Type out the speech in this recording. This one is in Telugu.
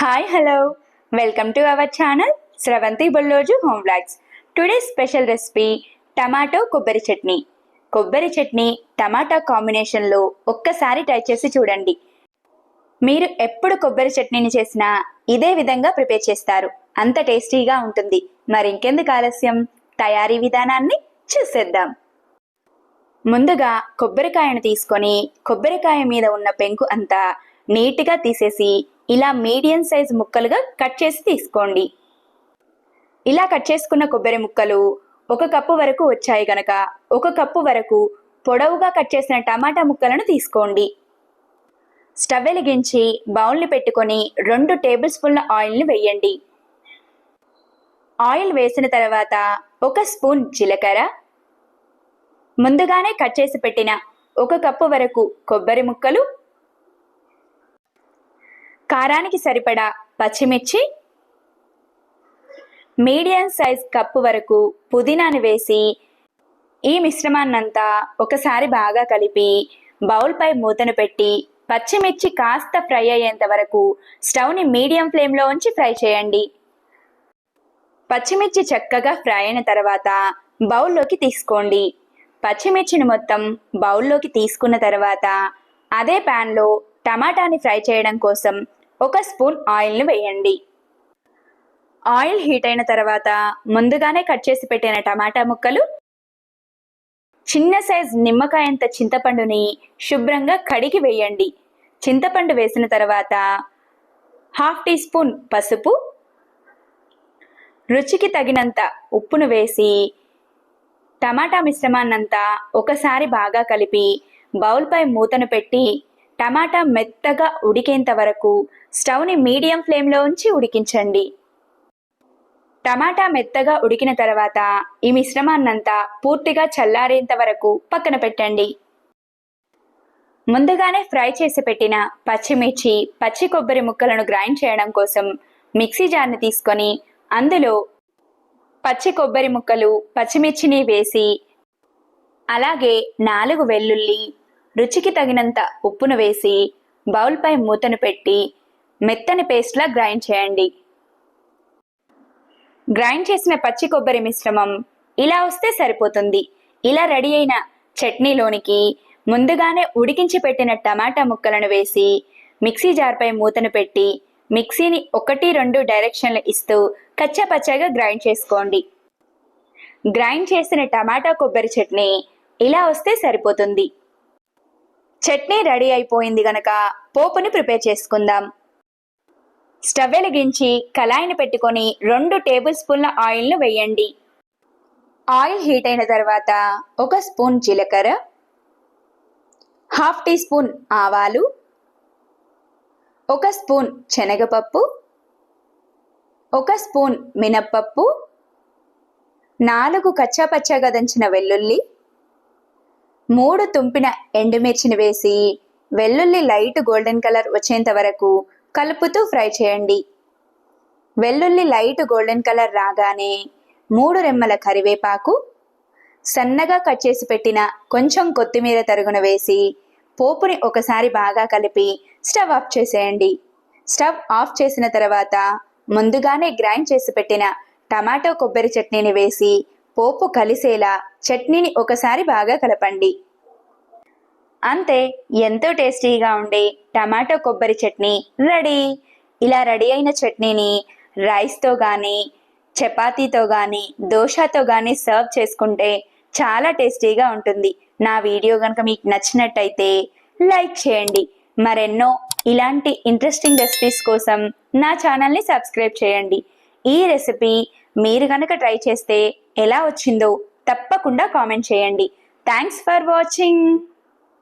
Hi hello welcome to our channel Sravanthi Bolloju home blogs today special recipe tomato కొబ్బరి చట్నీ. కొబ్బరి చట్నీ టమాటా కాంబినేషన్లో ఒక్కసారి ట్రై చేసి చూడండి. మీరు ఎప్పుడు కొబ్బరి చట్నీని చేసినా ఇదే విధంగా ప్రిపేర్ చేస్తారు. అంత టేస్టీగా ఉంటుంది. మరి ఇంకెందుకు ఆలస్యం? తయారీ విధానాన్ని చూసేద్దాం. ముందుగా కొబ్బరికాయను తీసుకొని కొబ్బరికాయ మీద ఉన్న పెంకు అంతా నీట్గా తీసేసి ఇలా మీడియం సైజ్ ముక్కలుగా కట్ చేసి తీసుకోండి. ఇలా కట్ చేసుకున్న కొబ్బరి ముక్కలు ఒక కప్పు వరకు వచ్చాయి గనక ఒక కప్పు వరకు పొడవుగా కట్ చేసిన టమాటా ముక్కలను తీసుకోండి. స్టవ్ వెలిగించి బౌల్ని పెట్టుకొని రెండు టేబుల్ స్పూన్ల ఆయిల్ని వేయండి. ఆయిల్ వేసిన తర్వాత ఒక స్పూన్ జీలకర్ర ముందుగానే కట్ చేసి పెట్టిన ఒక కప్పు వరకు కొబ్బరి ముక్కలు కారానికి సరిపడా పచ్చిమిర్చి మీడియం సైజ్ కప్పు వరకు పుదీనాను వేసి ఈ మిశ్రమాన్నంతా ఒకసారి బాగా కలిపి బౌల్పై మూతను పెట్టి పచ్చిమిర్చి కాస్త ఫ్రై అయ్యేంత వరకు స్టవ్ని మీడియం ఫ్లేమ్లో ఉంచి ఫ్రై చేయండి. పచ్చిమిర్చి చక్కగా ఫ్రై అయిన తర్వాత బౌల్లోకి తీసుకోండి. పచ్చిమిర్చిని మొత్తం బౌల్లోకి తీసుకున్న తర్వాత అదే ప్యాన్లో టమాటాని ఫ్రై చేయడం కోసం ఒక స్పూన్ ఆయిల్ని వేయండి. ఆయిల్ హీట్ అయిన తర్వాత ముందుగానే కట్ చేసి పెట్టిన టమాటా ముక్కలు చిన్న సైజ్ నిమ్మకాయంత చింతపండుని శుభ్రంగా కడిగి వేయండి. చింతపండు వేసిన తర్వాత హాఫ్ టీ స్పూన్ పసుపు రుచికి తగినంత ఉప్పును వేసి టమాటా మిశ్రమాన్నంతా ఒకసారి బాగా కలిపి బౌల్పై మూతను పెట్టి టమాటా మెత్తగా ఉడికేంత వరకు స్టవ్ని మీడియం ఫ్లేమ్లో ఉంచి ఉడికించండి. టమాటా మెత్తగా ఉడికిన తర్వాత ఈ మిశ్రమాన్నంతా పూర్తిగా చల్లారేంత వరకు పక్కన పెట్టండి. ముందుగానే ఫ్రై చేసి పెట్టిన పచ్చిమిర్చి పచ్చి కొబ్బరి ముక్కలను గ్రైండ్ చేయడం కోసం మిక్సీ జార్ని తీసుకొని అందులో పచ్చి కొబ్బరి ముక్కలు పచ్చిమిర్చిని వేసి అలాగే నాలుగు వెల్లుల్లి రుచికి తగినంత ఉప్పును వేసి బౌల్పై మూతను పెట్టి మెత్తని పేస్ట్లా గ్రైండ్ చేయండి. గ్రైండ్ చేసిన పచ్చి కొబ్బరి మిశ్రమం ఇలా వస్తే సరిపోతుంది. ఇలా రెడీ అయిన చట్నీలోనికి ముందుగానే ఉడికించి పెట్టిన టమాటా ముక్కలను వేసి మిక్సీ జార్పై మూతను పెట్టి మిక్సీని ఒకటి రెండు డైరెక్షన్లు ఇస్తూ కచ్చాపచ్చాగా గ్రైండ్ చేసుకోండి. గ్రైండ్ చేసిన టమాటా కొబ్బరి చట్నీ ఇలా వస్తే సరిపోతుంది. చట్నీ రెడీ అయిపోయింది గనక పోపుని ప్రిపేర్ చేసుకుందాం. స్టవ్ వెలిగించి కళాయిని పెట్టుకొని రెండు టేబుల్ స్పూన్ల ఆయిల్ను వేయండి. ఆయిల్ హీట్ అయిన తర్వాత ఒక స్పూన్ జీలకర్ర హాఫ్ టీ స్పూన్ ఆవాలు ఒక స్పూన్ శనగపప్పు ఒక స్పూన్ మినప్పప్పు నాలుగు కచ్చాపచ్చాగా దంచిన వెల్లుల్లి మూడు తుంపిన ఎండుమిర్చిని వేసి వెల్లుల్లి లైట్ గోల్డెన్ కలర్ వచ్చేంత వరకు కలుపుతూ ఫ్రై చేయండి. వెల్లుల్లి లైట్ గోల్డెన్ కలర్ రాగానే మూడు రెమ్మల కరివేపాకు సన్నగా కట్ చేసి పెట్టిన కొంచెం కొత్తిమీర తరుగున వేసి పోపుని ఒకసారి బాగా కలిపి స్టవ్ ఆఫ్ చేసేయండి. స్టవ్ ఆఫ్ చేసిన తర్వాత ముందుగానే గ్రైండ్ చేసి పెట్టిన టమాటో కొబ్బరి చట్నీని వేసి పోపు కలిసేలా చట్నీని ఒకసారి బాగా కలపండి. అంతే ఎంతో టేస్టీగా ఉండే టమాటో కొబ్బరి చట్నీ రెడీ. ఇలా రెడీ అయిన చట్నీని రైస్తో కానీ చపాతీతో కానీ దోశతో కానీ సర్వ్ చేసుకుంటే చాలా టేస్టీగా ఉంటుంది. నా వీడియో కనుక మీకు నచ్చినట్టయితే లైక్ చేయండి. మరెన్నో ఇలాంటి ఇంట్రెస్టింగ్ రెసిపీస్ కోసం నా ఛానల్ని సబ్స్క్రైబ్ చేయండి. ఈ రెసిపీ మీరు కనుక ట్రై చేస్తే ఎలా వచ్చిందో తప్పకుండా కామెంట్ చేయండి. Thanks for watching